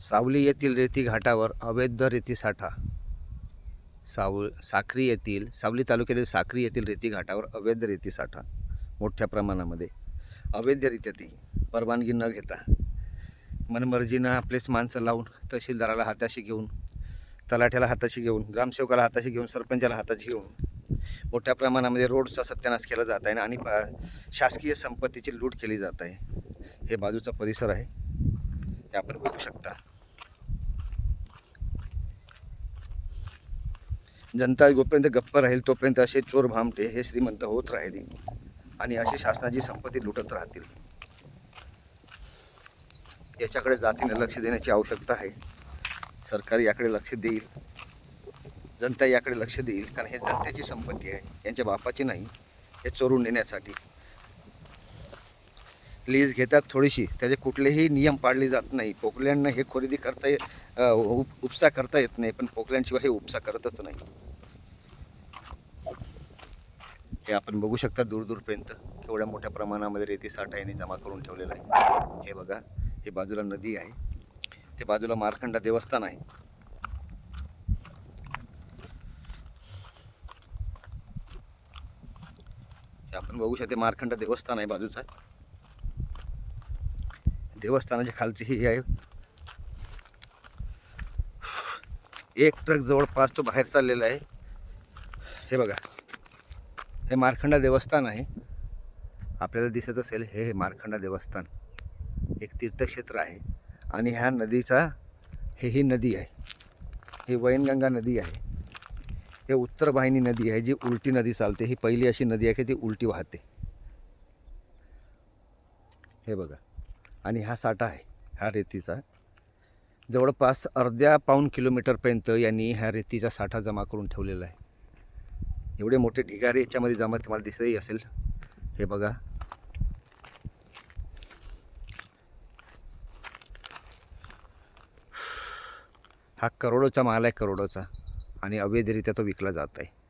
सावली येथील रेती घाटावर अवैध रेती साठा. साव साखरी येथील सावली तालुक्यातील साखरी येथील रेती घाटावर अवैध रेती साठा. मोठ्या प्रमाणामध्ये अवैधरित्या ती परवानगी न घेता मनमर्जीनं आपलेच माणसं लावून तहसीलदाराला हाताशी घेऊन तलाठ्याला हाताशी घेऊन ग्रामसेवकाला हाताशी घेऊन सरपंचाला हाताशी घेऊन मोठ्या प्रमाणामध्ये रोडचा सत्यानाश केला जात आहे आणि पा- शासकीय संपत्तीची लूट केली जात आहे. हे बाजूचा परिसर आहे. ते आपण बघू शकता. जनता जोपर्यंत गप्प राहील तोपर्यंत असे चोर भामटे हे श्रीमंत होत राहिले आणि अशी शासनाची संपत्ती लुटत राहतील. याच्याकडे जातीने लक्ष देण्याची आवश्यकता आहे. सरकार याकडे लक्ष देईल. जनता याकडे लक्ष देईल कारण हे जनतेची संपत्ती आहे. यांच्या बापाची नाही हे चोरून नेण्यासाठी. लीज घेतात थोडीशी. त्याचे कुठलेही नियम पाळले जात नाही. पोकलँडनं हे खरेदी करता ये उप उपसा करता येत नाही पण पोकलँडशिवाय हे उपसा करतच नाही. हे आपण बघू शकता दूर दूरपर्यंत केवढ्या मोठ्या प्रमाणामध्ये रेती साठा यांनी जमा करून ठेवलेला आहे. हे बघा हे बाजूला नदी आहे. ते बाजूला मारखंडा देवस्थान आहे. आपण बघू शकते मारखंडा देवस्थान आहे बाजूचा. देवस्थानाच्या खालची ही आहे. एक ट्रक जवळपास तो बाहेर चाललेला आहे. हे बघा. हे मारखंडा देवस्थान आहे. आपल्याला दिसत असेल हे हे मारखंडा देवस्थान. एक तीर्थक्षेत्र आहे. आणि ह्या नदीचा हे ही नदी आहे. ही वैनगंगा नदी आहे. हे उत्तर वाहिनी नदी आहे जी उलटी नदी चालते. ही पहिली अशी नदी आहे की ती उलटी वाहते. हे बघा. आणि हा साठा आहे ह्या रेतीचा. जवळपास अर्ध्या पाऊण किलोमीटरपर्यंत यांनी ह्या रेतीचा साठा जमा करून ठेवलेला आहे. एवढे मोठे ढिगारे याच्यामध्ये जमा तुम्हाला दिसतही असेल. हे बघा. हा करोडोचा माल आहे करोडोचा. आणि अवैधरित्या तो विकला जात आहे.